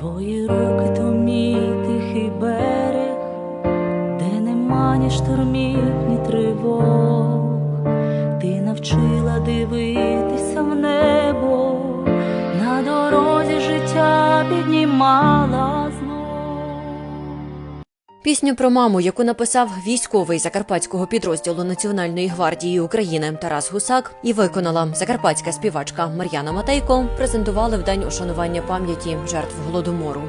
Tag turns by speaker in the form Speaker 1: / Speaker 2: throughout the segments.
Speaker 1: Твої руки то мій тихий берег, де нема ні штормів, ні тривог. Ти навчила дивитися в небо, на дорозі життя піднімала.
Speaker 2: Пісню про маму, яку написав військовий закарпатського підрозділу Національної гвардії України Тарас Гусак, і виконала закарпатська співачка Мар'яна Матейко, презентували в день ушанування пам'яті жертв голодомору.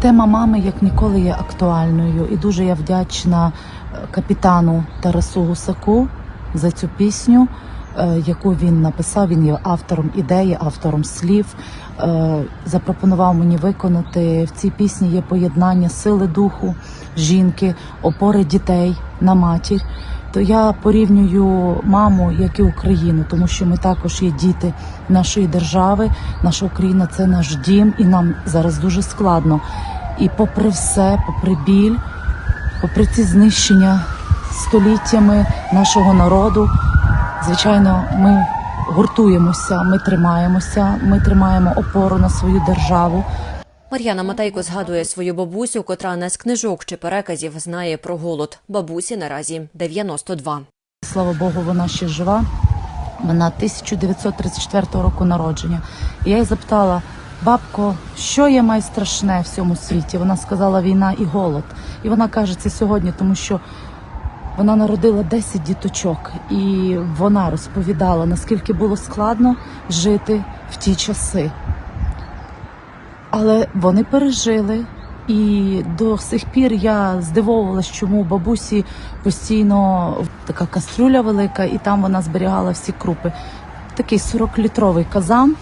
Speaker 3: Тема мами як ніколи є актуальною, і дуже я вдячна е, капітану Тарасу Гусаку за цю пісню, яку він написав. Він є автором ідеї, автором слів. Е, Запропонував мені виконати в цій пісні є поєднання сили духу, жінки, опори дітей на матір. То я порівнюю маму як і Україну, тому що ми також є діти нашої держави. Наша Україна це наш дім, і нам зараз дуже складно. І попри все, попри біль, попри ці знищення століттями нашого народу, звичайно, ми гуртуємося, ми тримаємося, ми тримаємо опору на свою державу.
Speaker 2: Мар'яна Матейко згадує свою бабусю, котра не з книжок чи переказів знає про голод. Бабусі наразі 92.
Speaker 3: Слава Богу, вона ще жива. Вона 1934 року народження. І я її запитала, бабко, що є найстрашне в цьому світі? Вона сказала війна і голод. І вона каже це сьогодні, тому що вона народила 10 діточок, і вона розповідала, наскільки було складно жити в ті часи. Але вони пережили. І до сих пір я здивовувалась, чому бабусі постійно така кастрюля велика, і там вона зберігала всі крупи. Такий 40-літровий казан,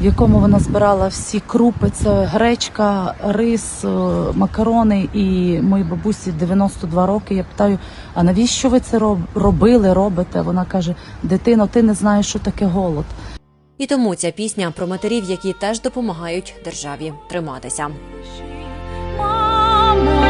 Speaker 3: в якому вона збирала всі крупи: це гречка, рис, е, макарони. І моїй бабусі 92 роки. Я питаю: а навіщо ви це робили, робите? Вона каже: дитино, ти не знаєш, що таке голод.
Speaker 2: І тому ця пісня про матерів, які теж допомагають державі триматися.
Speaker 1: Мамо,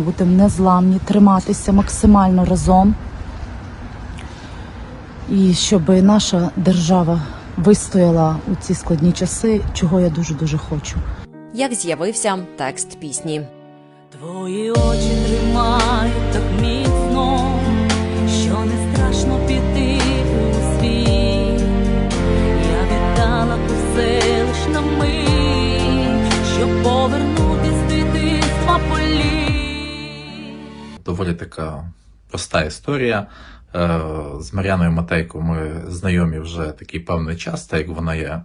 Speaker 3: Бути незламні, триматися максимально разом. І щоб наша держава вистояла у ці складні часи, чого я дуже дуже хочу.
Speaker 2: Як з'явився текст пісні.
Speaker 1: Твої очі тримають так міцно,
Speaker 4: доволі така проста історія. Е, З Мар'яною Матейко ми знайомі вже такий певний час, так як вона є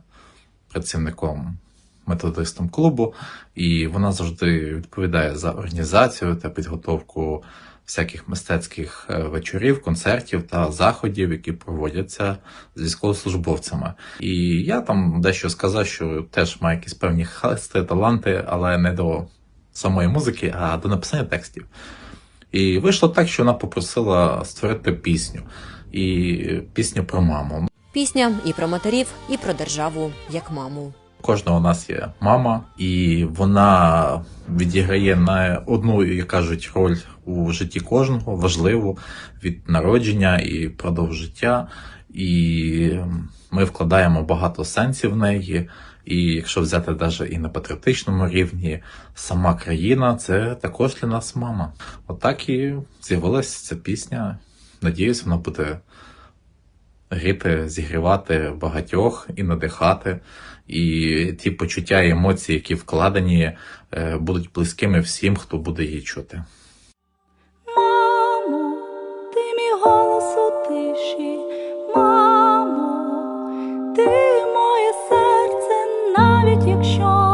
Speaker 4: працівником методистом клубу, і вона завжди відповідає за організацію та підготовку всяких мистецьких е, вечорів, концертів та заходів, які проводяться з військовослужбовцями. І я там дещо сказав, що теж маю якісь певні хасти, таланти, але не до самої музики, а до написання текстів. І вийшло так, що вона попросила створити пісню. І пісню про маму.
Speaker 2: Пісня і про матерів, і про державу як маму.
Speaker 4: Кожного у нас є мама, і вона відіграє на одну, як кажуть, роль у житті кожного, важливу від народження і продовж життя. І ми вкладаємо багато сенсів в неї. І якщо взяти навіть і на патріотичному рівні, сама країна це також для нас мама. Отак і з'явилася ця пісня. Надіюсь, вона буде гріти, зігрівати багатьох і надихати. І ті почуття і емоції, які вкладені, е, будуть близькими всім, хто буде її чути.
Speaker 1: Мамо, ти мій голос у тиші, мамо, ти моє серце, навіть якщо